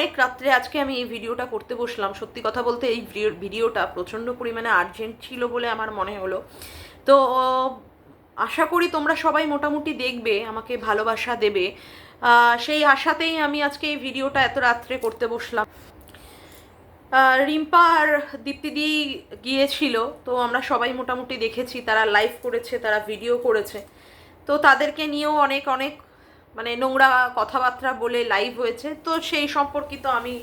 অনেক রাত্রে আজকে আমি এই ভিডিওটা করতে বসলাম। সত্যি কথা বলতে এই ভিডিওটা প্রচণ্ড পরিমাণে আর্জেন্ট ছিল বলে আমার মনে হলো। তো, আশা করি তোমরা সবাই মোটামুটি দেখবে, আমাকে ভালোবাসা দেবে। সেই আশাতেই আমি আজকে এই ভিডিওটা এত রাত্রে করতে বসলাম। রিম্পা আর দীপ্তিদি গিয়েছিল, তো আমরা সবাই মোটামুটি দেখেছি, তারা লাইভ করেছে, তারা ভিডিও করেছে। তো তাদেরকে নিয়েও অনেক অনেক মানে নোংরা কথাবার্তা বলে লাইভ হয়েছে। তো সেই সম্পর্কিত আমি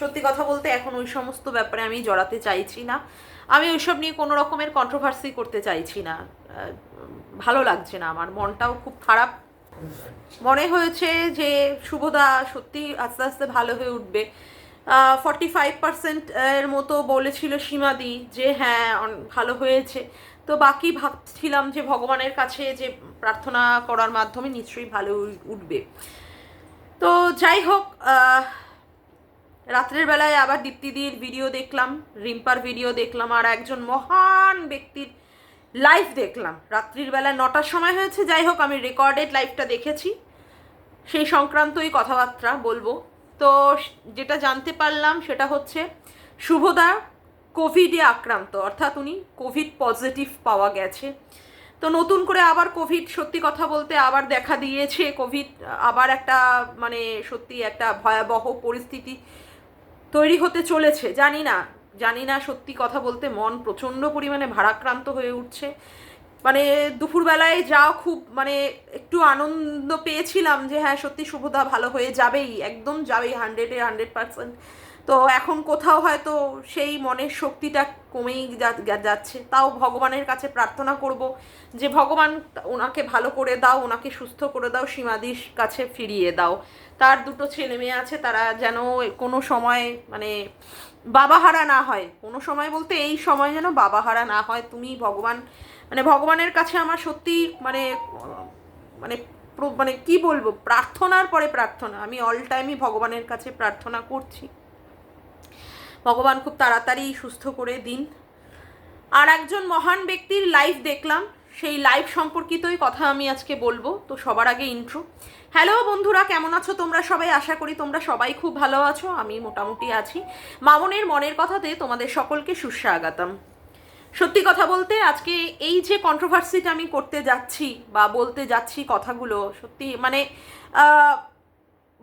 সত্যি কথা বলতে এখন ওই সমস্ত ব্যাপারে আমি জড়াতে চাইছি না। আমি ওইসব নিয়ে কোনো রকমের কন্ট্রোভার্সি করতে চাইছি না। ভালো লাগছে না আমার। মনটাও খুব খারাপ। মনে হয়েছে যে শুভদা সত্যি আস্তে আস্তে ভালো হয়ে উঠবে। ফর্টি ফাইভ পার্সেন্ট এর মতো বলেছিল সীমাদি যে হ্যাঁ ভালো হয়েছে। তো বাকি ভাবছিলাম যে ভগবানের কাছে যে প্রার্থনা করার মাধ্যমে নিশ্চয়ই ভালো উঠবে। তো যাই হোক রাত্রের বেলায় আবার দীপ্তিদির ভিডিও দেখলাম, রিম্পার ভিডিও দেখলাম, আর একজন মহান ব্যক্তির লাইভ দেখলাম। রাত্রির বেলায় নটার সময় হয়েছে, যাই হোক, আমি রেকর্ডেড লাইভটা দেখেছি। সেই সংক্রান্তই কথাবার্তা বলব। তো যেটা জানতে পারলাম, সেটা হচ্ছে, শুভদা কোভিডে আক্রান্ত, অর্থাৎ উনি কোভিড পজিটিভ পাওয়া গেছে। তো নতুন করে আবার কোভিড সত্যি কথা বলতে আবার দেখা দিয়েছে। কোভিড আবার একটা মানে সত্যি একটা ভয়াবহ পরিস্থিতি তৈরি হতে চলেছে। জানি না জানি না সত্যি কথা বলতে মন প্রচণ্ড পরিমাণে ভারাক্রান্ত হয়ে উঠছে। মানে দুপুরবেলায় যা খুব মানে একটু আনন্দ পেয়েছিলাম যে হ্যাঁ সত্যি শুভদা ভালো হয়ে যাবেই, একদম যাবেই হান্ড্রেডে হান্ড্রেড পার্সেন্ট তো এখন কোথাও হয়তো সেই মনের শক্তিটা কমেই যাচ্ছে। তাও ভগবানের কাছে প্রার্থনা করব যে, ভগবান, ওনাকে ভালো করে দাও, ওনাকে সুস্থ করে দাও, সীমাদির কাছে ফিরিয়ে দাও। তার দুটো ছেলে মেয়ে আছে, তারা যেন কোনো সময় মানে বাবাহারা না হয়। কোনো সময় বলতে এই সময় যেন বাবাহারা না হয়। তুমি ভগবান মানে ভগবানের কাছে আমার সত্যি মানে মানে মানে কি বলব? প্রার্থনার পরে প্রার্থনা। আমি অল টাইমই ভগবানের কাছে প্রার্থনা করছি। ভগবান খুব তাড়াতাড়ি সুস্থ করে দিন। আর একজন মহান ব্যক্তির লাইভ দেখলাম, সেই লাইভ সম্পর্কিতই কথা আমি আজকে বলব, তো সবার আগে ইন্ট্রো হ্যালো বন্ধুরা, কেমন আছো তোমরা সবাই? আশা করি তোমরা সবাই খুব ভালো আছো, আমি মোটামুটি আছি। মামনের মনের কথাতে তোমাদের সকলকে সুস্বাগতম। সত্যি কথা বলতে, আজকে এই যে কন্ট্রোভার্সিটা আমি করতে যাচ্ছি বা বলতে যাচ্ছি কথাগুলো, সত্যি মানে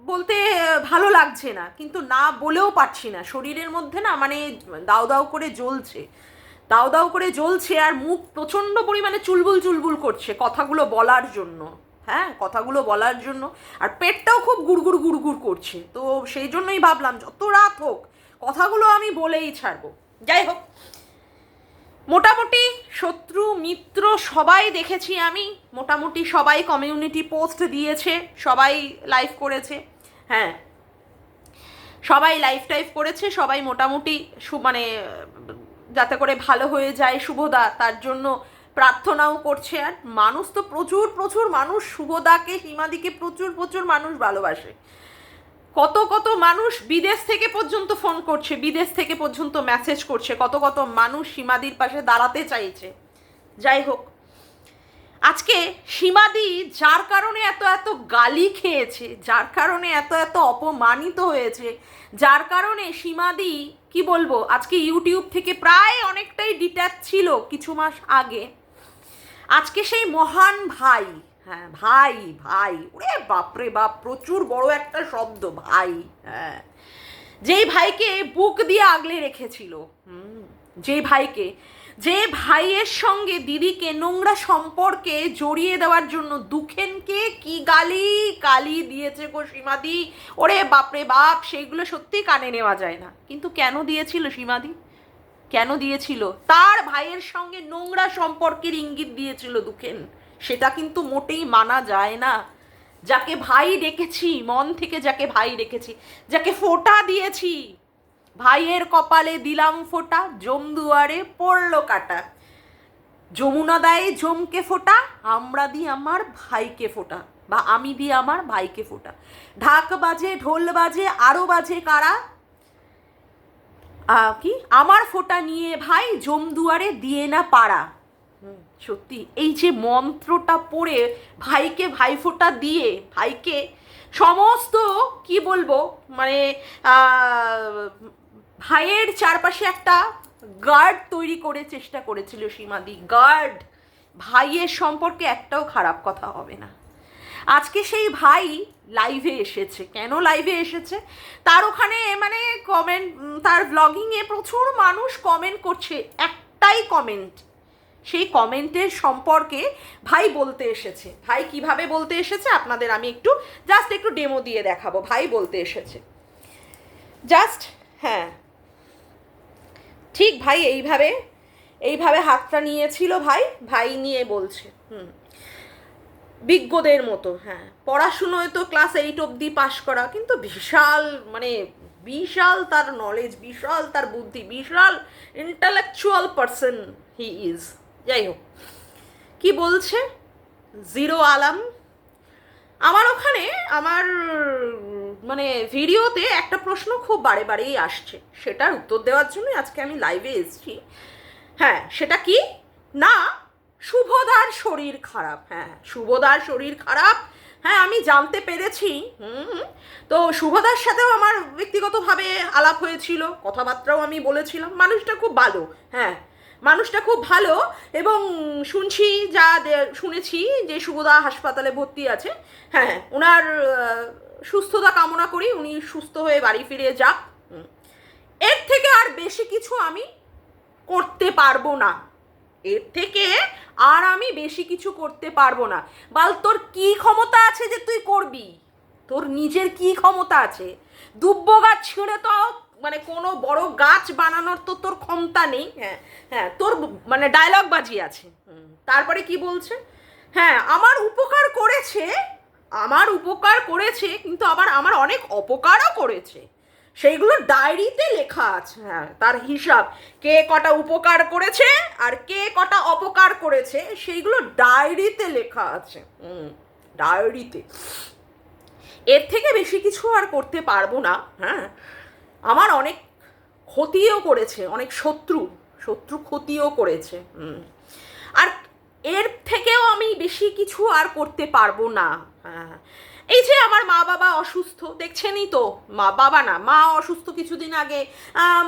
বলতে ভালো লাগছে না, কিন্তু না বলেও পারছি না। শরীরের মধ্যে না মানে দাও দাও করে জ্বলছে। দাও দাও করে জ্বলছে আর মুখ প্রচণ্ড পরিমাণে চুলবুল চুলবুল করছে কথাগুলো বলার জন্য। হ্যাঁ কথাগুলো বলার জন্য। আর পেটটাও খুব গুড়গুড় গুড়গুড় করছে। তো সেই জন্যই ভাবলাম, যত রাত হোক, কথাগুলো আমি বলেই ছাড়বো। যাই হোক। মোটামুটি শত্রু, মিত্র সবাই দেখেছি আমি। মোটামুটি সবাই কমিউনিটি পোস্ট দিয়েছে, সবাই লাইভ করেছে হ্যাঁ। সবাই লাইভ টাইভ করেছে, সবাই মোটামুটি মানে যাতে করে ভালো হয়ে যায় শুভদা, তার জন্য প্রার্থনাও করছে। আর মানুষ তো প্রচুর প্রচুর মানুষ শুভদাকে সীমাদিকে প্রচুর প্রচুর মানুষ ভালোবাসে। কত কত মানুষ বিদেশ থেকে পর্যন্ত ফোন করছে, বিদেশ থেকে পর্যন্ত মেসেজ করছে, কত কত মানুষ সীমাদির পাশে দাঁড়াতে চাইছে। যাই হোক, আজকে সীমাদি যার কারণে এত এত গালি খেয়েছে, যার কারণে এত এত অপমানিত হয়েছে, যার কারণে সীমাদি, কি বলব, আজকে ইউটিউব থেকে প্রায় অনেকটাই ডিট্যাচ ছিল কিছু মাস আগে। আজকে সেই মহান ভাই হ্যাঁ ভাই ভাই। ওরে বাপরে বাপ, প্রচুর বড় একটা শব্দ, ভাই। হ্যাঁ। যেই ভাইকে বুক দিয়ে আগলে রেখেছিল যেই ভাইকে যে ভাইয়ের সঙ্গে দিদিকে নোংরা সম্পর্কে জড়িয়ে দেওয়ার জন্য দুখেনকে কি গালি? গালি দিয়েছে গো সীমাদি। ওরে বাপরে বাপ, সেইগুলো সত্যি কানে নেওয়া যায় না। কিন্তু কেন দিয়েছিল সীমাদি? কেন দিয়েছিল? তার ভাইয়ের সঙ্গে নোংরা সম্পর্কের ইঙ্গিত দিয়েছিল দুখেন। সেটা কিন্তু মোটেই মানা যায় না। যাকে ভাই ডেকেছি, মন থেকে যাকে ভাই ডেকেছি, যাকে ফোঁটা দিয়েছি, ভাইয়ের কপালে দিলাম ফোঁটা, জমদুয়ারে পড়ল কাটা। যমুনা দেয় জমকে ফোঁটা, আমরা দিই আমার ভাইকে ফোঁটা, বা আমি দিই আমার ভাইকে ফোঁটা। ঢাক বাজে, ঢোল বাজে আরও বাজে কারা? কি? আমার ফোঁটা নিয়ে ভাই জমদুয়ারে দিয়ে না পাড়া। সত্যি, এই যে মন্ত্রটা পড়ে ভাইকে ভাই ফোঁটা দিয়ে, ভাইকে সমস্ত, কি বলব মানে ভাইয়ের চারপাশে একটা গার্ড তৈরি করে চেষ্টা করেছিল সীমাদি। গার্ড ভাইয়ের সম্পর্কে একটাও খারাপ কথা হবে না। আজকে সেই ভাই লাইভে এসেছে। কেন লাইভে এসেছে? তার ওখানে মানে কমেন্ট তার ব্লগিংয়ে প্রচুর মানুষ কমেন্ট করছে। একটাই কমেন্ট সেই কমেন্টের সম্পর্কে ভাই বলতে এসেছে। ভাই কীভাবে বলতে এসেছে আপনাদের আমি একটু জাস্ট একটু ডেমো দিয়ে দেখাবো। ভাই বলতে এসেছে। জাস্ট হ্যাঁ। ঠিক ভাই, এইভাবে এইভাবে হাতটা নিয়েছিল ভাই ভাই নিয়ে বলছে। হুম। বিজ্ঞদের মতো হ্যাঁ। পড়াশুনোয় তো ক্লাস এইট অবধি পাশ করা, কিন্তু বিশাল মানে বিশাল তার নলেজ বিশাল তার বুদ্ধি, বিশাল ইন্টালেকচুয়াল পারসন হি ইজ যাই হোক কি বলছে? জিরো আলাম। আমার ওখানে, আমার মানে ভিডিওতে একটা প্রশ্ন খুব বারে বারেই আসছে। সেটার উত্তর দেওয়ার জন্যই আজকে আমি লাইভে এসেছি। হ্যাঁ সেটা কি? না, শুভদার শরীর খারাপ। হ্যাঁ শুভদার শরীর খারাপ। হ্যাঁ আমি জানতে পেরেছি। হুম, তো শুভদার সাথেও আমার ব্যক্তিগতভাবে আলাপ হয়েছিল। কথাবার্তাও আমি বলেছিলাম। মানুষটা খুব ভালো। হ্যাঁ মানুষটা খুব ভালো এবং শুনছি যা শুনেছি যে শুভদা হাসপাতালে ভর্তি আছে। হ্যাঁ ওনার সুস্থতা কামনা করি, উনি সুস্থ হয়ে বাড়ি ফিরে যাক। এর থেকে আর বেশি কিছু আমি করতে পারব না। এর থেকে আর আমি বেশি কিছু করতে পারব না। বাল, তোর কি ক্ষমতা আছে যে তুই করবি? তোর নিজের কি ক্ষমতা আছে? দুব্ব গাছ ছিঁড়ে তো মানে কোনো বড় গাছ বানানোর তো তোর ক্ষমতা নেই। হ্যাঁ হ্যাঁ তোর মানে ডায়লগ বাজি আছে। তারপরে কি বলছে? হ্যাঁ আমার উপকার করেছে, আমার উপকার করেছে, কিন্তু আবার আমার অনেক অপকারও করেছে। সেইগুলো ডায়েরিতে লেখা আছে। হ্যাঁ তার হিসাব। কে কটা উপকার করেছে আর কে কটা অপকার করেছে, সেইগুলো ডায়েরিতে লেখা আছে। ডায়েরিতে এর থেকে বেশি কিছু আর করতে পারব না। হ্যাঁ আমার অনেক ক্ষতিও করেছে, অনেক শত্রু শত্রু ক্ষতিও করেছে আর এর থেকেও আমি বেশি কিছু আর করতে পারব না। হ্যাঁ। এই যে আমার মা বাবা অসুস্থ, দেখছেনই তো। মা বাবা না, মা অসুস্থ কিছুদিন আগে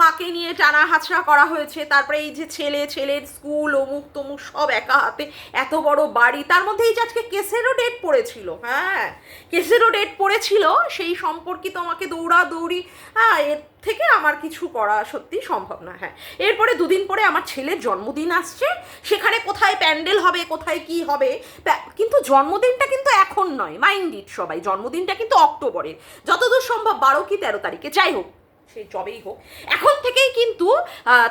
মাকে নিয়ে টানা হাঁচড়া করা হয়েছে। তারপরে এই যে ছেলে, ছেলের স্কুল, অমুক তমুক, সব একা হাতে, এত বড় বাড়ি। তার মধ্যে এই যে আজকে কেসেরও ডেট পড়েছিল হ্যাঁ? কেসেরও ডেট পড়েছিল, সেই সম্পর্কিত আমাকে দৌড়া দৌড়ি হ্যাঁ এর থেকে আমার কিছু করা সত্যি সম্ভব না হ্যাঁ। এরপরে দুদিন পরে আমার ছেলের জন্মদিন আসছে। সেখানে কোথায় প্যান্ডেল হবে, কোথায় কি হবে কিন্তু জন্মদিনটা কিন্তু এখন নয় মাইন্ড ইট সবাই। জন্মদিনটা কিন্তু অক্টোবরে যতদূর সম্ভব বারো কি তেরো তারিখে, যাই হোক, সে জবেই হোক। এখন থেকেই কিন্তু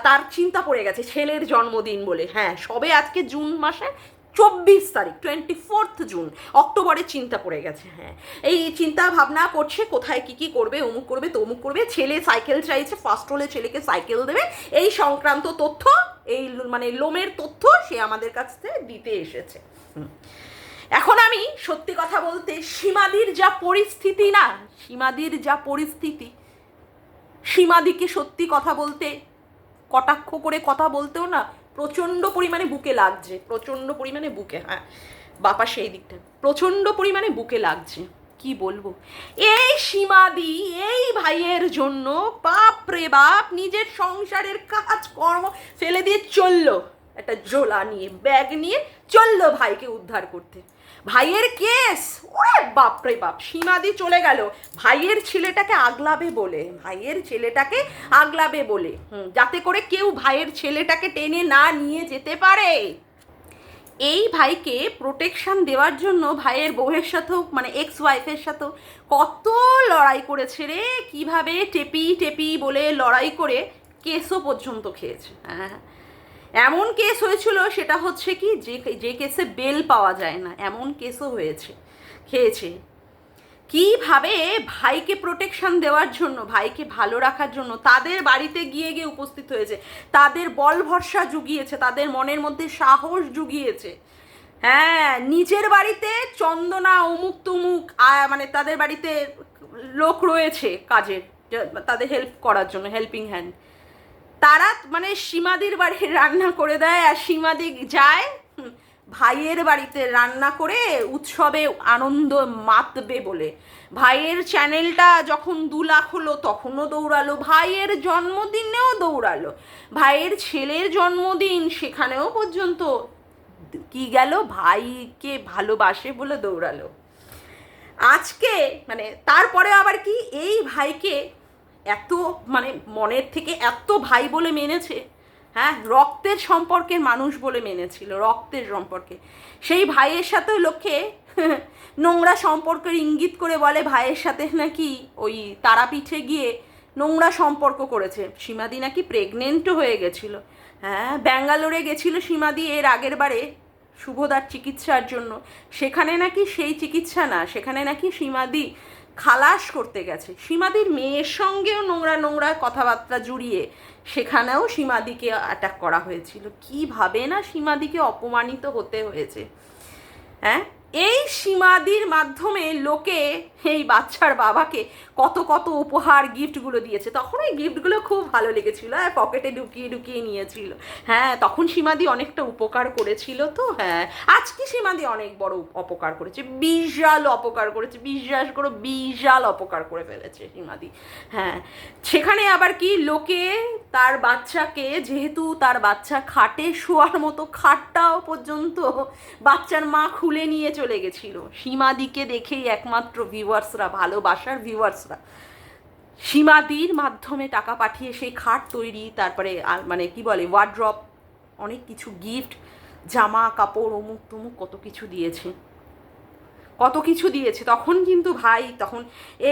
তার চিন্তা পড়ে গেছে, ছেলের জন্মদিন বলে। হ্যাঁ সবে আজকে জুন মাসে চব্বিশ তারিখ টোয়েন্টি ফোর্থ জুন অক্টোবরে চিন্তা পড়ে গেছে হ্যাঁ। এই চিন্তা ভাবনা করছে, কোথায় কি কি করবে, অমুক করবে, তমুক করবে, ছেলে সাইকেল চাইছে ফার্স্ট হলে ছেলেকে সাইকেল দেবে, এই সংক্রান্ত তথ্য, এই মানে লোমের তথ্য সে আমাদের কাছ থেকে দিতে এসেছে। এখন আমি সত্যি কথা বলতে, সীমাদির যা পরিস্থিতি না, সীমাদির যা পরিস্থিতি, সীমাদিকে সত্যি কথা বলতে, কটাক্ষ করে কথা বলতেও না প্রচণ্ড পরিমাণে বুকে লাগছে, প্রচণ্ড পরিমাণে বুকে হ্যাঁ বাপা সেই দিকটা, প্রচণ্ড পরিমাণে বুকে লাগছে, কি বলব? এই সীমাদি, এই ভাইয়ের জন্য বাপ রে বাপ, নিজের সংসারের কাজ কর্ম ফেলে দিয়ে চলল, একটা জোলা নিয়ে, ব্যাগ নিয়ে চলল ভাইকে উদ্ধার করতে। ভাইয়ের কেস? ওরে বাপ রে বাপ সীমাদি চলে গেল। ভাইয়ের ছেলেটাকে আগলাবে বলে ভাইয়ের ছেলেটাকে আগলাবে বলে। হুম, যাতে করে কেউ ভাইয়ের ছেলেটাকে টেনে না নিয়ে যেতে পারে। এই ভাইকে প্রোটেকশন দেওয়ার জন্য ভাইয়ের বউয়ের সাথেও মানে এক্স ওয়াইফের সাথেও কত লড়াই করেছে রে। কীভাবে টেপি টেপি বলে লড়াই করে কেসও পর্যন্ত খেয়েছে। হ্যাঁ এমন কেস হয়েছিল, সেটা হচ্ছে কি, যে যে কেসে বেল পাওয়া যায় না, এমন কেসও হয়েছে, খেয়েছে। কীভাবে ভাইকে প্রোটেকশন দেওয়ার জন্য, ভাইকে ভালো রাখার জন্য, তাদের বাড়িতে গিয়ে গিয়ে উপস্থিত হয়েছে, তাদের বল ভরসা জুগিয়েছে, তাদের মনের মধ্যে সাহস জুগিয়েছে। হ্যাঁ নিজের বাড়িতে চন্দনা, অমুক তুমুক মানে তাদের বাড়িতে লোক রয়েছে কাজের, তাদের হেল্প করার জন্য হেল্পিং হ্যান্ড তারা মানে সীমাদির বাড়ি রান্না করে দেয় আর সীমাদি যায় ভাইয়ের বাড়িতে রান্না করে উৎসবে আনন্দ মাতবে বলে। ভাইয়ের চ্যানেলটা যখন দু লাখ হলো, তখনও দৌড়ালো। ভাইয়ের জন্মদিনেও দৌড়ালো। ভাইয়ের ছেলের জন্মদিন সেখানেও পর্যন্ত কি গেল? ভাইকে ভালোবাসে বলে দৌড়ালো। আজকে মানে তারপরে আবার কি? এই ভাইকে এত মানে মনের থেকে এত ভাই বলে মেনেছে হ্যাঁ রক্তের সম্পর্কের মানুষ বলে মেনেছিল, রক্তের সম্পর্কে। সেই ভাইয়ের সাথে লোকে নোংরা সম্পর্কের ইঙ্গিত করে বলে, ভাইয়ের সাথে নাকি ওই তারাপীঠে গিয়ে নোংরা সম্পর্ক করেছে। সীমাদি নাকি প্রেগনেন্টও হয়ে গেছিল। হ্যাঁ ব্যাঙ্গালোরে গেছিল সীমাদি এর আগের বারে শুভদার চিকিৎসার জন্য। সেখানে নাকি সেই চিকিৎসা না, সেখানে নাকি সীমাদি খালাস করতে গেছে। সীমাদির মেয়ের সঙ্গেও নোংরা নোংরা কথাবার্তা জুড়িয়ে সেখানেও সীমাদিকে অ্যাটাক করা হয়েছিল। কীভাবে না সীমাদিকে অপমানিত হতে হয়েছে? হ্যাঁ? এই সীমাদির মাধ্যমে লোকে এই বাচ্চার বাবাকে কত কত উপহার গিফটগুলো দিয়েছে। তখন ওই গিফটগুলো খুব ভালো লেগেছিল হ্যাঁ পকেটে ঢুকিয়ে ঢুকিয়ে নিয়েছিল। হ্যাঁ তখন সীমাদি অনেকটা উপকার করেছিল তো হ্যাঁ। আজকে সীমাদি অনেক বড় অপকার করেছে, বিশাল অপকার করেছে, বিশ্বাস করো, বিশাল অপকার করে ফেলেছে সীমাদি। হ্যাঁ সেখানে আবার কি, লোকে তার বাচ্চাকে, যেহেতু তার বাচ্চা খাটে শোয়ার মতো খাটটাও পর্যন্ত বাচ্চার মা খুলে নিয়ে চলে গেছিল। সীমাদিকে দেখেই একমাত্র ভিউয়ার্সরা ভালোবাসার ভিউয়ার্সরা সীমাদির মাধ্যমে টাকা পাঠিয়ে সেই খাট তৈরি, তারপরে মানে কি বলে ওয়ার্ড্রপ অনেক কিছু গিফট জামা, কাপড়, অমুক তমুক কত কিছু দিয়েছে। কত কিছু দিয়েছে। তখন কিন্তু ভাই, তখন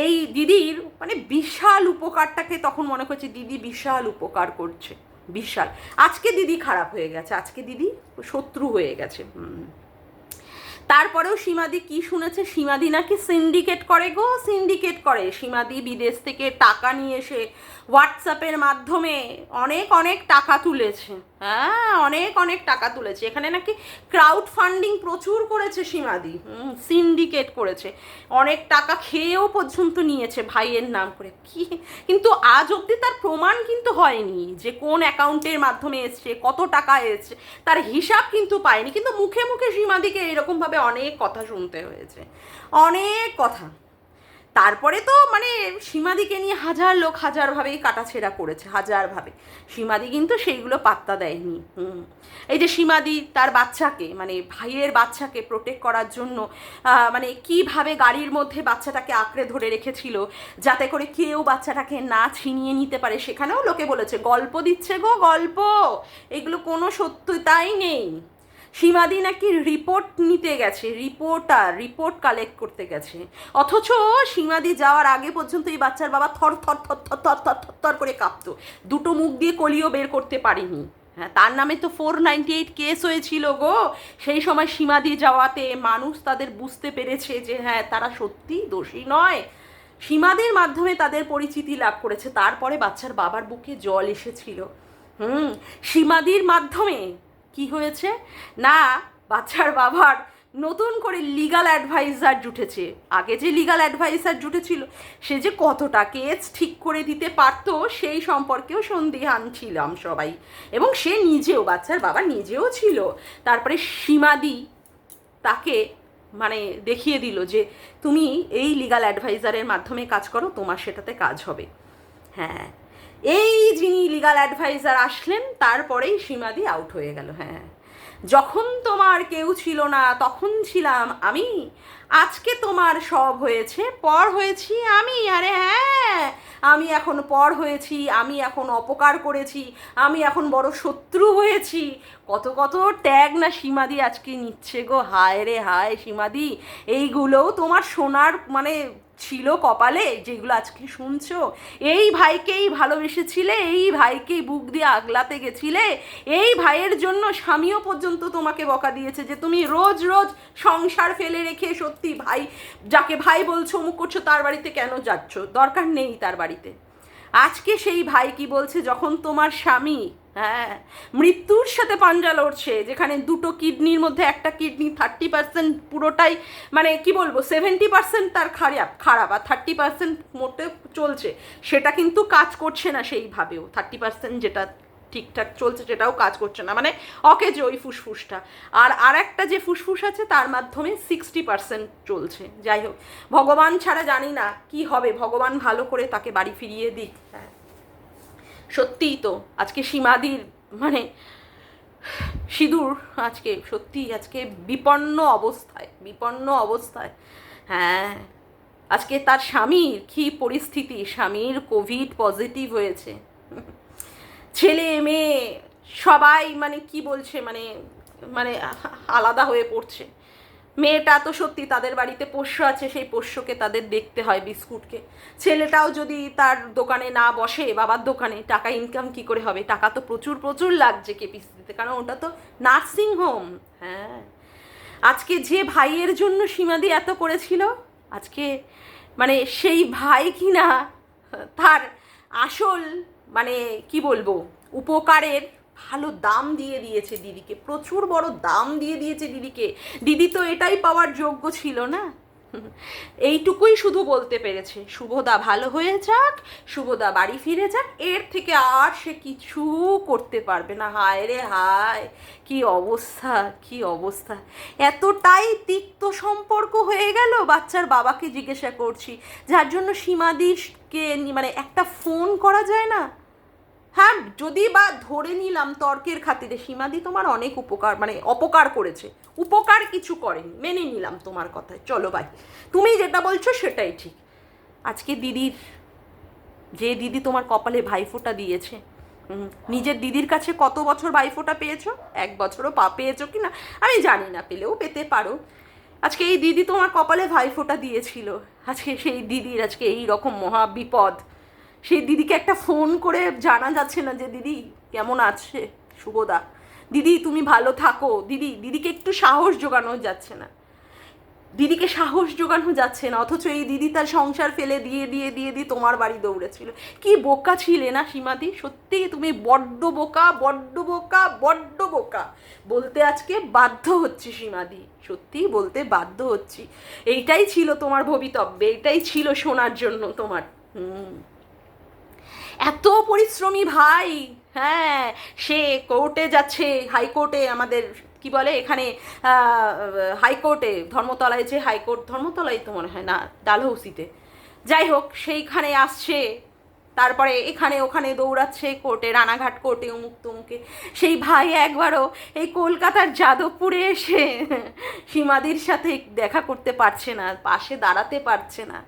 এই দিদির মানে বিশাল উপকারটাকে তখন মনে করছে, দিদি বিশাল উপকার করছে। বিশাল। আজকে দিদি খারাপ হয়ে গেছে। আজকে দিদি শত্রু হয়ে গেছে। তারপরেও সীমাদি কি শুনেছে? সীমাদি নাকি সিন্ডিকেট করে গো? সিন্ডিকেট করে। সীমাদি বিদেশ থেকে টাকা নিয়ে এসে হোয়াটসঅ্যাপের মাধ্যমে অনেক অনেক টাকা তুলেছে। হ্যাঁ অনেক অনেক টাকা তুলেছে। এখানে নাকি ক্রাউড ফান্ডিং প্রচুর করেছে সীমাদি। সিন্ডিকেট করেছে। অনেক টাকা খেয়েও পর্যন্ত নিয়েছে ভাইয়ের নাম করে। কি? কিন্তু আজ অবধি তার প্রমাণ কিন্তু হয়নি যে কোন অ্যাকাউন্টের মাধ্যমে এসছে, কত টাকা এসছে। তার হিসাব কিন্তু পায়নি। কিন্তু মুখে মুখে সীমাদিকে এরকমভাবে অনেক কথা শুনতে হয়েছে। অনেক কথা। তারপরে তো মানে সীমাদিকে নিয়ে হাজার লোক হাজারভাবেই কাটাছেড়া করেছে হাজারভাবে সীমাদি কিন্তু সেইগুলো পাত্তা দেয়নি। হুম। এই যে সীমাদি তার বাচ্চাকে মানে ভাইয়ের বাচ্চাকে প্রোটেক্ট করার জন্য মানে কীভাবে গাড়ির মধ্যে বাচ্চাটাকে আঁকড়ে ধরে রেখেছিল, যাতে করে কেউ বাচ্চাটাকে না ছিনিয়ে নিতে পারে, সেখানেও লোকে বলেছে, গল্প দিচ্ছে গো, গল্প। এগুলো কোনো সত্যতাই নেই। সীমাদি নাকি রিপোর্ট নিতে গেছে রিপোর্টার রিপোর্ট কালেক্ট করতে গেছে। অথচ সীমাদি যাওয়ার আগে পর্যন্ত এই বাচ্চার বাবা থর থর থর থর থর থর থর থর করে কাঁপতো। দুটো মুখ দিয়ে কলিও বের করতে পারিনি। হ্যাঁ তার নামে তো ফোর নাইনটি এইট কেস হয়েছিল গো। সেই সময় সীমাদি যাওয়াতে মানুষ তাদের বুঝতে পেরেছে যে হ্যাঁ তারা সত্যি দোষী নয়। সীমাদের মাধ্যমে তাদের পরিচিতি লাভ করেছে। তারপরে বাচ্চার বাবার বুকে জল এসেছিল। হুম, সীমাদির মাধ্যমে কি হয়েছে? না, বাচ্চার বাবার নতুন করে লিগাল অ্যাডভাইজার জুটেছে। আগে যে লিগাল অ্যাডভাইজার জুটেছিল, সে যে কতটা কেস ঠিক করে দিতে পারতো, সেই সম্পর্কেও সন্দিহান ছিলাম সবাই। এবং সে নিজেও, বাচ্চার বাবা নিজেও ছিল। তারপরে সীমাদি তাকে মানে দেখিয়ে দিল যে, তুমি এই লিগাল অ্যাডভাইজারের মাধ্যমে কাজ করো, তোমার সেটাতে কাজ হবে। হ্যাঁ এই যিনি লিগাল অ্যাডভাইজার আসলেন, তারপরেই সীমাদি আউট হয়ে গেল হ্যাঁ। যখন তোমার কেউ ছিল না, তখন ছিলাম আমি। আজকে তোমার সব হয়েছে, পর হয়েছি আমি, আরে হ্যাঁ। আমি এখন পর হয়েছি, আমি এখন অপকার করেছি, আমি এখন বড় শত্রু হয়েছি। কত কত ট্যাগ না সীমাদি আজকে নিচ্ছে গো, হায় রে হায় সীমাদি। এইগুলোও তোমার সোনার মানে ছিল কপালে, যেগুলো আজকে শুনছো। এই ভাইকেই ভালোবেসেছিলে, এই ভাইকেই বুক দিয়ে আগলাতে গেছিলে, এই ভাইয়ের জন্য স্বামীও পর্যন্ত তোমাকে বকা দিয়েছে যে তুমি রোজ রোজ সংসার ফেলে রেখে সত্যি ভাই, যাকে ভাই বলছো মুখ করছ, তার বাড়িতে কেন যাচ্ছ? দরকার নেই তার বাড়িতে। আজকে সেই ভাই কি বলছে, যখন তোমার স্বামী হ্যাঁ। মৃত্যুর সাথে পাঞ্জা লড়ছে, যেখানে দুটো কিডনির মধ্যে একটা কিডনি থার্টি পার্সেন্ট পুরোটাই মানে কি বলব সেভেন্টি পার্সেন্ট তার খারাপ খারাপ, আর থার্টি পার্সেন্ট মোটে চলছে। সেটা কিন্তু কাজ করছে না সেইভাবেও। থার্টি পার্সেন্ট যেটা ঠিকঠাক চলছে সেটাও কাজ করছে না। মানে অকেজ ওই ফুসফুসটা। আর আর একটা যে ফুসফুস আছে, তার মাধ্যমে সিক্সটি পার্সেন্ট চলছে। যাই হোক, ভগবান ছাড়া জানি না কি হবে। ভগবান ভালো করে তাকে বাড়ি ফিরিয়ে দিক। হ্যাঁ। সত্যিই তো আজকে সীমাদির মানে সিঁদুর আজকে সত্যি আজকে বিপন্ন অবস্থায় বিপন্ন অবস্থায়। হ্যাঁ আজকে তার স্বামীর কি পরিস্থিতি? স্বামীর কোভিড পজিটিভ হয়েছে। ছেলে, মেয়ে, সবাই মানে কি বলছে মানে মানে আলাদা হয়ে পড়ছে। মেয়েটা তো সত্যি তাদের বাড়িতে পোষ্য আছে, সেই পোষ্যকে তাদের দেখতে হয় বিস্কুটকে। ছেলেটাও যদি তার দোকানে না বসে, বাবার দোকানে, টাকা ইনকাম কি করে হবে? টাকা তো প্রচুর প্রচুর লাগছে কেপিসিতে কারণ ওটা তো নার্সিং হোম হ্যাঁ। আজকে যে ভাইয়ের জন্য সীমাদি এত করেছিল, আজকে মানে সেই ভাই কিনা তার আসল মানে কি বলব, উপকারের ভালো দাম দিয়ে দিয়েছে দিদিকে, প্রচুর বড় দাম দিয়ে দিয়েছে দিদিকে। দিদি তো এটাই পাওয়ার যোগ্য ছিল না? এইটুকুই শুধু বলতে পেরেছে, শুভদা ভালো হয়ে যাক, শুভদা বাড়ি ফিরে যাক, এর থেকে আর সে কিছু করতে পারবে না। হায় রে হায়, কি অবস্থা কি অবস্থা। এতটাই তিক্ত সম্পর্ক হয়ে গেল বাচ্চার বাবাকে জিজ্ঞাসা করছি, যার জন্য সীমাদিকে মানে একটা ফোন করা যায় না? হ্যাঁ যদি বা ধরে নিলাম তর্কের খাতিরে সীমাদি তোমার অনেক উপকার মানে অপকার করেছে। উপকার কিছু করেনি, মেনে নিলাম তোমার কথায়। চলো ভাই তুমি যেটা বলছো সেটাই ঠিক। আজকে দিদির, যে দিদি তোমার কপালে ভাইফোঁটা দিয়েছে নিজের দিদির কাছে কত বছর ভাইফোঁটা পেয়েছ? এক বছরও পা পেয়েছ কি না? আমি জানি না, পেলেও পেতে পারো। আজকে এই দিদি তোমার কপালে ভাইফোঁটা দিয়েছিল। আজকে সেই দিদির, আজকে এই রকম মহা বিপদ সেই দিদিকে একটা ফোন করে জানা যাচ্ছে না যে, দিদি, কেমন আছে? শুভদা দিদি, তুমি ভালো থাকো। দিদি, দিদিকে একটু সাহস জোগানো যাচ্ছে না। দিদিকে সাহস জোগানো যাচ্ছে না। অথচ এই দিদি তার সংসার ফেলে দিয়ে দিয়ে দিয়ে দিয়ে তোমার বাড়ি দৌড়েছিল। কি বোকা ছিলে না, সীমাদি? সত্যি তুমি বড্ড বোকা বড্ড বোকা বড্ড বোকা। বলতে আজকে বাধ্য হচ্ছে, সীমাদি। সত্যি বলতে বাধ্য হচ্ছি। এইটাই ছিল তোমার ভবিতব্যে। এইটাই ছিল শোনার জন্য তোমার। হুম। এত পরিশ্রমী ভাই। হ্যাঁ সে কোর্টে যাচ্ছে, হাইকোর্টে আমাদের, কি বলে এখানে হাইকোর্টে, ধর্মতলায় যে হাইকোর্ট, ধর্মতলায় তো মনে হয় না, ডালহৌসিতে। যাই হোক, সেইখানে আসছে, তারপরে এখানে ওখানে দৌড়াচ্ছে, কোর্টে, রানাঘাট কোর্টে, উমুক তুমুকে। সেই ভাই একবারও এই কলকাতার যাদবপুরে এসে সীমাদির সাথে দেখা করতে পারছে না, পাশে দাঁড়াতে পারছে না।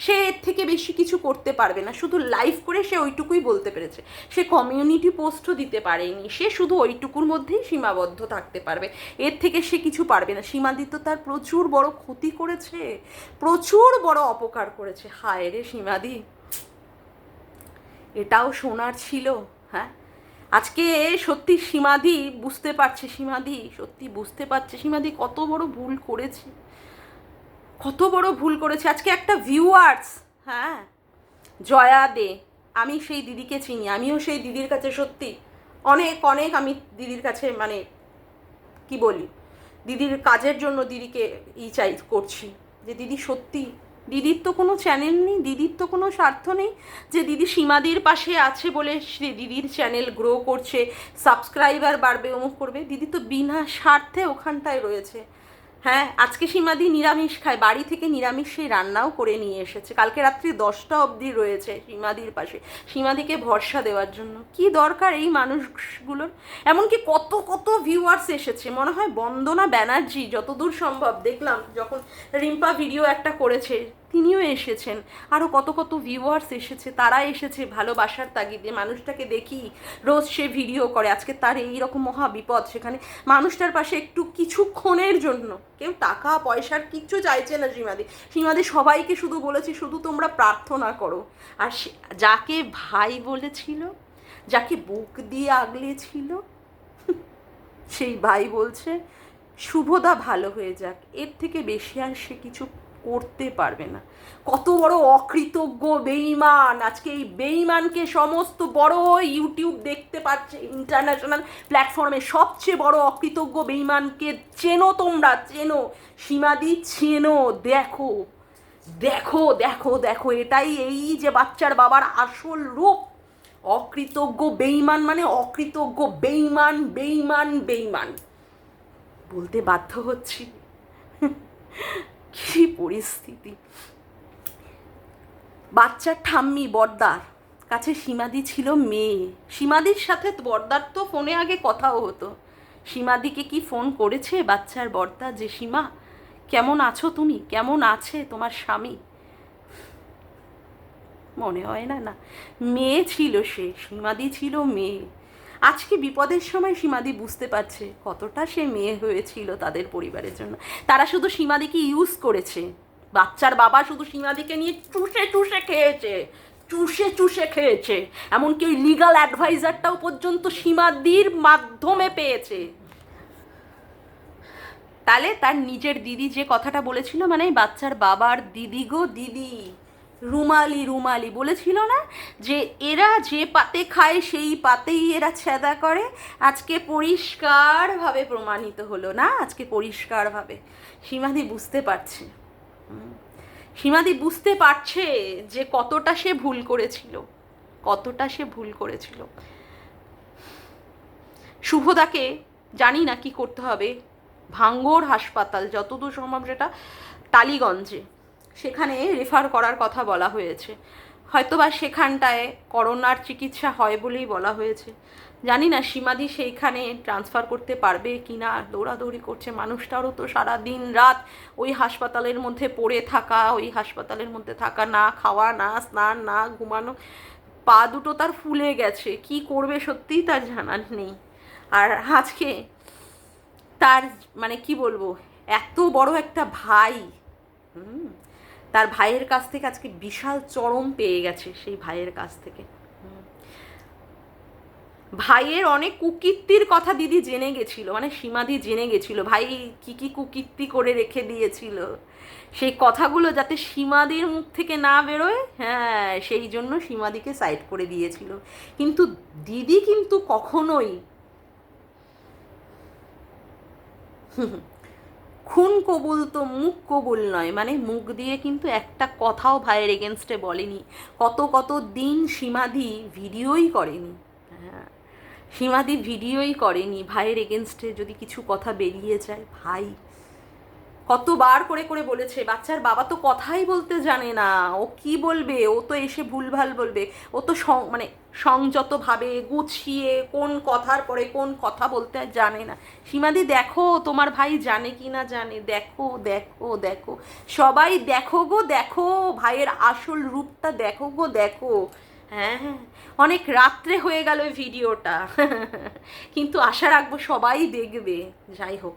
সে এর থেকে বেশি কিছু করতে পারবে না। শুধু লাইভ করে সে ওইটুকুই বলতে পেরেছে। সে কমিউনিটি পোস্টও দিতে পারেনি। সে শুধু ওইটুকুর মধ্যেই সীমাবদ্ধ থাকতে পারবে। এর থেকে সে কিছু পারবে না। সীমাদি তো তার প্রচুর বড় ক্ষতি করেছে। প্রচুর বড় অপকার করেছে। হায় রে সীমাদি। এটাও শোনার ছিল হ্যাঁ? আজকে সত্যি সীমাদি বুঝতে পারছে, সীমাদি সত্যি বুঝতে পারছে। সীমাদি কত বড় ভুল করেছে। কত বড় ভুল করেছে। আজকে একটা ভিউয়ার্স হ্যাঁ। জয়া দে, আমি সেই দিদিকে চিনি, আমিও সেই দিদির কাছে সত্যি। অনেক অনেক আমি দিদির কাছে মানে কি বলি, দিদির কাজের জন্য দিদিকে ই চাই, করছি। যে দিদি সত্যি, দিদির তো কোনো চ্যানেল নেই, দিদির তো কোনো স্বার্থ নেই। যে দিদি সীমাদির পাশে আছে বলে সে দিদির চ্যানেল গ্রো করছে সাবস্ক্রাইবার বাড়বে, অমুক করবে, দিদি তো বিনা স্বার্থে ওখানটায় রয়েছে। হ্যাঁ আজকে সীমাদি নিরামিষ খায়। বাড়ি থেকে নিরামিষ সেই রান্নাও করে নিয়ে এসেছে। কালকে রাত্রি দশটা অবধি রয়েছে সীমাদির পাশে। সীমাদিকে ভরসা দেওয়ার জন্য। কি দরকার এই মানুষগুলোর? এমনকি কত কত ভিউয়ার্স এসেছে। মনে হয় বন্দনা ব্যানার্জি, যতদূর সম্ভব। দেখলাম যখন রিম্পা ভিডিও একটা করেছে। তিনিও এসেছেন। আরও কত কত ভিউয়ার্স এসেছে, তারা এসেছে ভালোবাসার তাগিদে। মানুষটাকে দেখি রোজ সে ভিডিও করে। আজকে তার এই রকম মহা বিপদ সেখানে মানুষটার পাশে একটু কিছুক্ষণের জন্য। কেউ টাকা, পয়সার কিচ্ছু চাইছে না সীমাদি। সীমাদি সবাইকে শুধু বলেছে, শুধু তোমরা প্রার্থনা করো। আর যাকে ভাই বলেছিল, যাকে বুক দিয়ে আগলেছিল সেই ভাই বলছে, শুভদা ভালো হয়ে যাক। এর থেকে বেশি আর সে কিছু করতে পারবে না। কত বড় অকৃতজ্ঞ বেইমান আজকে এই বেইমানকে সমস্ত বড় ইউটিউব দেখতে পাচ্ছে, ইন্টারন্যাশনাল প্ল্যাটফর্মে সবচেয়ে বড় অকৃতজ্ঞ বেইমানকে চেনো তোমরা, চেনো। সীমাদি, চেনো। দেখো দেখো দেখো দেখো, এটাই এই যে বাচ্চার বাবার আসল রূপ। অকৃতজ্ঞ বেইমান মানে অকৃতজ্ঞ বেইমান বেইমান বেইমান বলতে বাধ্য হচ্ছি। কি পরিস্থিতি। বাচ্চার ঠাম্মি, বর্দার কাছে সীমাদি ছিল মেয়ে। সীমাদির সাথে বর্দার তো ফোনে আগে কথাও হতো। সীমাদিকে কি ফোন করেছে বাচ্চার বর্দা যে, সীমা, কেমন আছো তুমি? কেমন আছে তোমার স্বামী? মনে হয় না না। মেয়ে ছিল সে, সীমাদি ছিল মেয়ে। আজকে বিপদের সময় সীমাদি বুঝতে পারছে কতটা সে মেয়ে হয়েছিল তাদের পরিবারের জন্য। তারা শুধু সীমাদিকে ইউজ করেছে। বাচ্চার বাবা শুধু সীমাদিকে নিয়ে চুষে চুষে খেয়েছে, চুষে চুষে খেয়েছে। এমনকি ওই লিগাল অ্যাডভাইজারটাও পর্যন্ত সীমাদির মাধ্যমে পেয়েছে। তাহলে তার নিজের দিদি যে কথাটা বলেছিল মানে বাচ্চার বাবার দিদি গো দিদি। রুমালি রুমালি বলেছিল না যে এরা যে পাতে খায় সেই পাতেই এরা ছেদা করে। আজকে পরিষ্কারভাবে প্রমাণিত হলো না, আজকে পরিষ্কারভাবে। সীমাদি বুঝতে পারছে। সীমাদি বুঝতে পারছে যে কতটা সে ভুল করেছিল। কতটা সে ভুল করেছিল। শুভদাকে জানি না কি করতে হবে। ভাঙ্গর হাসপাতাল, যতদূর সম্ভব সেটা টালিগঞ্জে। সেখানে রেফার করার কথা বলা হয়েছে। হয়তোবা সেখানটায় করোনার চিকিৎসা হয় বলেই বলা হয়েছে। জানি না সীমাদি সেইখানে ট্রান্সফার করতে পারবে কি না দৌড়াদৌড়ি করছে মানুষটারও তো সারা দিন রাত ওই হাসপাতালের মধ্যে পড়ে থাকা ওই হাসপাতালের মধ্যে থাকা না খাওয়া না স্নান না ঘুমানো পা দুটো তার ফুলে গেছে। কি করবে সত্যিই তার জানার নেই। আর আজকে তার মানে কি বলব এত বড় একটা ভাই হুম, তার ভাইয়ের কাছ থেকে আজকে বিশাল চরম পেয়ে গেছে সেই ভাইয়ের কাছ থেকে। ভাইয়ের অনেক কুকীর্তির কথা দিদি জেনে গেছিল মানে সীমাদি জেনে গেছিল, ভাই কি কি কুকীর্তি করে রেখে দিয়েছিল? সেই কথাগুলো যাতে সীমাদির মুখ থেকে না বেরোয় হ্যাঁ সেই জন্য সীমাদিকে সাইড করে দিয়েছিল। কিন্তু দিদি কিন্তু কখনোই খুন কবুল তো মুখ কবুল নয়। মানে মুখ দিয়ে কিন্তু একটা কথাও ভাইয়ের এগেনস্টে বলেনি। কত কত দিন সীমাধি ভিডিওই করেনি। হ্যাঁ সীমাদি ভিডিওই করেনি। ভাইয়ের এগেনস্টে যদি কিছু কথা বেরিয়ে যায়, ভাই। কতবার করে করে বলেছে, বাচ্চার বাবা তো কথাই বলতে জানে না, ও কি বলবে, ও তো এসে ভুলভাল বলবে, ও তো মানে সংযতভাবে গুছিয়ে কোন কথার পরে কোন কথা বলতে জানে না। সীমাদি, দেখো, তোমার ভাই জানে কি না জানে, দেখো দেখো দেখো, সবাই দেখো গো, দেখো, ভাইয়ের আসল রূপটা দেখো গো, দেখো। হ্যাঁ হ্যাঁ অনেক রাত্রে হয়ে গেল ভিডিওটা, কিন্তু আশা রাখব সবাই দেখবে, যাই হোক।